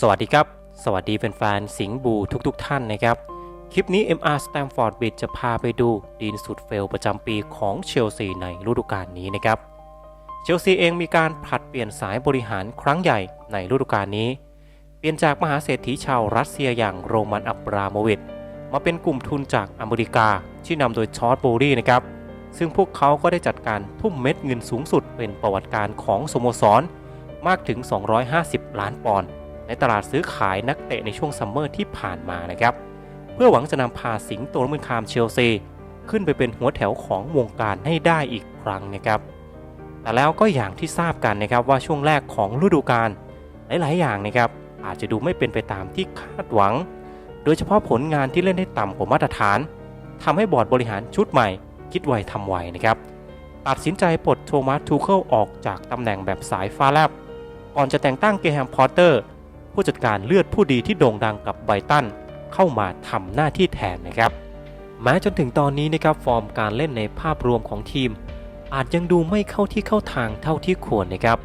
สวัสดีครับ สวัสดีแฟนๆสิงห์บูทุกๆทท่านนะครับ คลิปนี้ MR Stamford Bridge จะพาไปดูดีนสุดเฟลประจำปีของเชลซีในฤดูกาลนี้นะครับ เชลซีเองมีการผลัดเปลี่ยนสายบริหารครั้งใหญ่ในฤดูกาลนี้ เปลี่ยนจากมหาเศรษฐีชาวรัสเซียอย่างโรมันอับราโมวิชมาเป็นกลุ่มทุนจากอเมริกาที่นำโดยชอร์ตโบรีนะครับ ซึ่งพวกเขาก็ได้จัดการทุ่มเม็ดเงินสูงสุดเป็นประวัติการของสโมสรมากถึง 250 ล้านปอนด์ ในตลาดซื้อขายนักเตะในช่วงซัมเมอร์ที่ผ่านมานะครับ เพื่อหวังจะนำพาสิงโตมือคามเชลซี ขึ้นไปเป็นหัวแถวของวงการให้ได้อีกครั้งนะครับ แต่แล้วก็อย่างที่ทราบกันนะครับว่าช่วงแรกของฤดูกาลหลายๆ อย่างนะครับ อาจจะดูไม่เป็นไปตามที่คาดหวัง โดยเฉพาะผลงานที่เล่นได้ต่ำกว่ามาตรฐานทำให้บอร์ดบริหารชุดใหม่ คิดไวทำไวนะครับตัดสินใจปลดโทมัสทูเคิลออกจากตำแหน่งแบบสายฟ้าแลบก่อนจะแต่งตั้งเกแฮมพอตเตอร์ ผู้จัดการเลือดผู้ดีที่โด่งดังกับไบตันเข้ามาทำหน้าที่แทนนะครับแม้จนถึงตอนนี้นะครับฟอร์มการเล่นในภาพรวมของทีม อาจยังดูไม่เข้าที่เข้าทางเท่าที่ควรนะครับ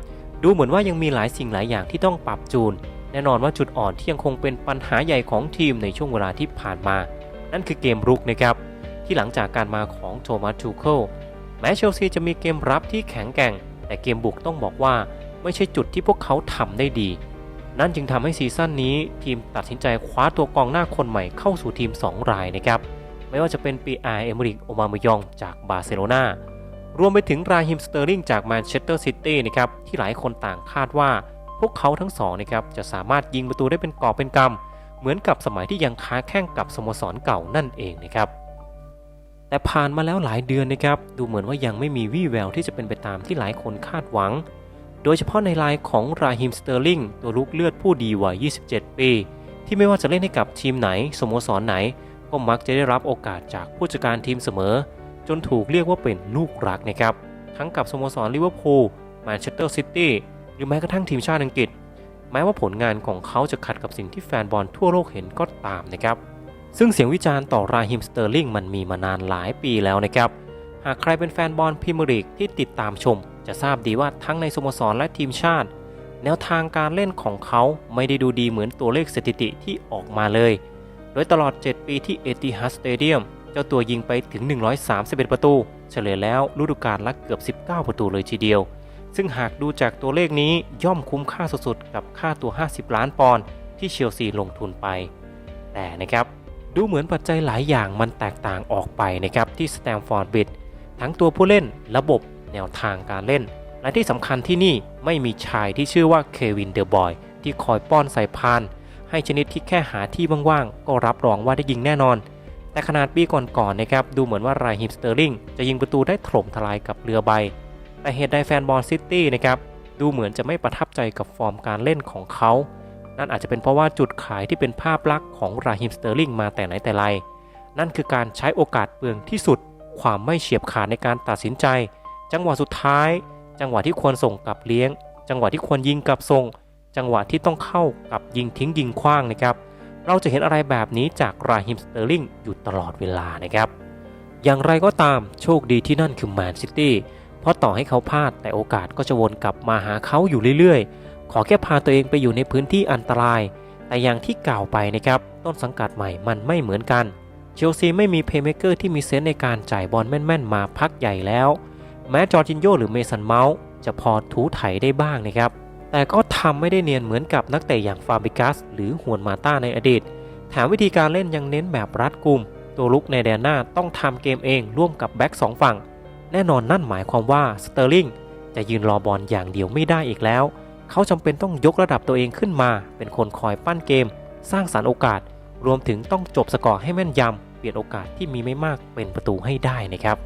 ดูเหมือนว่ายังมีหลายสิ่งหลายอย่างที่ต้องปรับจูน แน่นอนว่าจุดอ่อนที่ยังคงเป็นปัญหาใหญ่ของทีมในช่วงเวลาที่ผ่านมา นั่นคือเกมรุกนะครับ ที่หลังจากการมาของโทมัสทูเคิลแม้เชลซีจะมีเกมรับที่แข็งแกร่ง แต่เกมบุกต้องบอกว่าไม่ใช่จุดที่พวกเขาทำได้ดี นั่นจึงทำให้ซีซั่นนี้ทีมตัดสินใจคว้าตัวกองหน้าคนใหม่เข้าสู่ทีม 2 รายนะครับไม่ว่าจะเป็นปีอาร์เอมริกโอมามยองจากบาร์เซโลนารวมไปถึงราฮิมสเตอร์ลิงจากแมนเชสเตอร์ซิตี้นะครับที่หลายคนต่างคาดว่า พวกเขาทั้งสองนะครับจะสามารถยิงประตูได้เป็นกอบเป็นกำเหมือนกับสมัยที่ยังค้าแข่งกับสโมสรเก่านั่นเองนะครับแต่ผ่านมาแล้วหลายเดือนนะครับดูเหมือนว่ายังไม่มีวี่แววที่จะเป็นไปตามที่หลายคนคาดหวัง โดยเฉพาะในรายของราฮิมสเตอร์ลิงตัวลูกเลือดผู้ดีวัย 27 ปี ที่ไม่ว่าจะเล่นให้กับทีมไหน สโมสรไหน ก็มักจะได้รับโอกาสจากผู้จัดการทีมเสมอ จนถูกเรียกว่าเป็นลูกรักนะครับ ทั้งกับสโมสรลิเวอร์พูลแมนเชสเตอร์ซิตี้หรือแม้กระทั่งทีมชาติอังกฤษ แม้ว่าผลงานของเขาจะขัดกับสิ่งที่แฟนบอลทั่วโลกเห็นก็ตามนะครับซึ่งเสียงวิจารณ์ต่อราฮิมสเตอร์ลิงมันมีมานานหลายปีแล้วนะครับ หากใครเป็นแฟนบอลพรีเมียร์ลีกที่ติดตามชม จะทราบดีว่าทั้งในสโมสรและทีมชาติ แนวทางการเล่นของเขาไม่ได้ดูดีเหมือนตัวเลขสถิติที่ออกมาเลย โดยตลอด 7 ปีที่เอติฮัดสเตเดียมเจ้าตัวยิงไปถึง 131 ประตู เฉลี่ยแล้วฤดูกาลละเกือบ 19 ประตูเลยทีเดียว ซึ่งหากดูจากตัวเลขนี้ย่อมคุ้มค่าสุดๆกับค่าตัว 50 ล้านปอนด์ที่เชลซีลงทุนไป แต่นะครับดูเหมือนปัจจัยหลายอย่างมันแตกต่างออกไปนะครับที่สแตมฟอร์ดบิด ทั้งตัวผู้เล่นระบบแนวทางการเล่น และที่สำคัญที่นี่ไม่มีชายที่ชื่อว่าเควินเดอะบอยที่คอยป้อนใส่พานให้ชนิดที่แค่หาที่ว่างๆก็รับรองว่าได้ยิงแน่นอน แต่ขนาดปีก่อนๆนะครับดูเหมือนว่ารายฮิมสเตอร์ลิงจะยิงประตูได้ถล่มทลายกับเรือใบ แต่เหตุใดแฟนบอลซิตี้นะครับดูเหมือนจะไม่ประทับใจกับฟอร์มการเล่นของเขา นั่นอาจจะเป็นเพราะว่าจุดขายที่เป็นภาพลักษณ์ของราฮิมสเตอร์ลิงมาแต่ไหนแต่ไร นั่นคือการใช้โอกาสเปลืองที่สุด ความไม่เฉียบขาดในการตัดสินใจ จังหวะสุดท้าย จังหวะที่ควรส่งกับเลี้ยง จังหวะที่ควรยิงกับส่ง จังหวะที่ต้องเข้ากับยิงทิ้งยิงคว้างนะครับ เราจะเห็นอะไรแบบนี้จากราฮิมสเตอร์ลิงอยู่ตลอดเวลานะครับ อย่างไรก็ตามโชคดีที่นั่นคือแมนซิตี้เพราะต่อให้เขาพลาดแต่โอกาสก็จะวนกลับมาหาเขาอยู่เรื่อยๆ ขอแค่พาตัวเองไปอยู่ในพื้นที่อันตราย แต่อย่างที่กล่าวไปนะครับ ต้นสังกัดใหม่มันไม่เหมือนกัน เชลซีไม่มีเพย์เมเกอร์ที่มีเซนส์ในการจ่ายบอลแม่น ๆ มาพักใหญ่แล้ว แม้จอร์จินโยหรือเมสันเมาส์จะพอถูไถได้บ้างนะครับ แต่ก็ทำไม่ได้เนียนเหมือนกับนักเตะอย่างฟาบิกัสหรือฮวนมาต้าในอดีตแถมวิธีการเล่นยังเน้นแบบรัดกุม ตัวลุกในแดนหน้าต้องทำเกมเองร่วมกับแบ็กสองฝั่ง แน่นอนนั่นหมายความว่าสเตอร์ลิงจะยืนรอบอลอย่างเดียวไม่ได้อีกแล้ว เขาจำเป็นต้องยกระดับตัวเองขึ้นมา เป็นคนคอยปั้นเกม สร้างสารรค์โอกาส รวมถึงต้องจบสกอร์ให้แม่นยำ เปลี่ยนโอกาสที่มีไม่มากเป็นประตูให้ได้นะครับ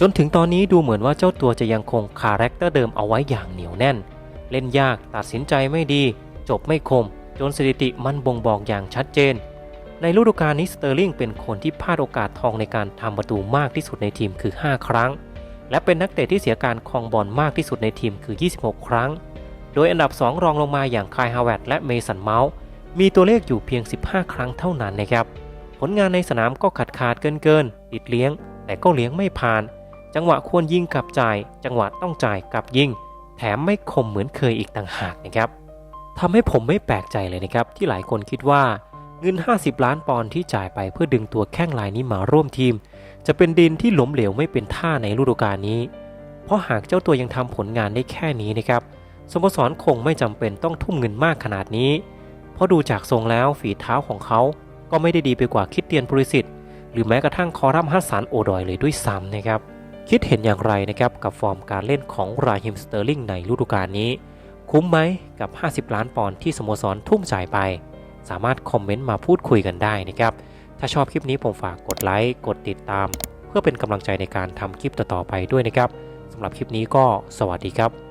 จนถึงตอนนี้ดูเหมือนว่าเจ้าตัวจะยังคงคาแรคเตอร์เดิมเอาไว้อย่างเหนียวแน่น เล่นยากตัดสินใจไม่ดี จบไม่คม จนสถิติมันบ่งบอกอย่างชัดเจน ในฤดูกาลนี้สเตอร์ลิงเป็นคนที่พลาดโอกาสทองในการทำประตูมากที่สุดในทีมคือ 5 ครั้ง และเป็นนักเตะที่เสียการครองบอลมากที่สุดในทีมคือ 26 ครั้ง โดยอันดับ 2 รองลงมาอย่างคายฮาวเวตและเมสันเมาส์มีตัวเลขอยู่เพียง 15 ครั้งเท่านั้นนะครับ ผลงานในสนามก็ขาดขาดเกินเกินติดเลี้ยง แต่ก็เลี้ยงไม่ผ่าน จังหวะควรยิงกับจ่าย จังหวะต้องจ่ายกับยิง แถมไม่คมเหมือนเคยอีกต่างหากนะครับทำให้ผมไม่แปลกใจเลยนะครับ ที่หลายคนคิดว่าเงิน 50 ล้านปอนด์ที่จ่ายไปเพื่อดึงตัวแข้งรายนี้มาร่วมทีม จะเป็นดินที่หลมเหลวไม่เป็นท่าในฤดูกาลนี้ เพราะหากเจ้าตัวยังทำผลงานได้แค่นี้นะครับสโมสรคงไม่จำเป็นต้องทุ่มเงินมากขนาดนี้ เพราะดูจากทรงแล้วฝีเท้าของเขา ก็ไม่ได้ดีไปกว่าคิดเตียนบริสิทธิ์หรือแม้กระทั่งคอรัมฮัสสันโอดอยเลยด้วยซ้ำนะครับคิดเห็นอย่างไรนะครับกับฟอร์มการเล่นของราฮิมสเตอร์ลิงในฤดูกาลนี้ คุ้มไหมกับ 50 ล้านปอนด์ที่สโมสรทุ่มจ่ายไป สามารถคอมเมนต์มาพูดคุยกันได้นะครับถ้าชอบคลิปนี้ผมฝากกดไลค์กดติดตาม เพื่อเป็นกำลังใจในการทำคลิปต่อๆไปด้วยนะครับสำหรับคลิปนี้ก็สวัสดีครับ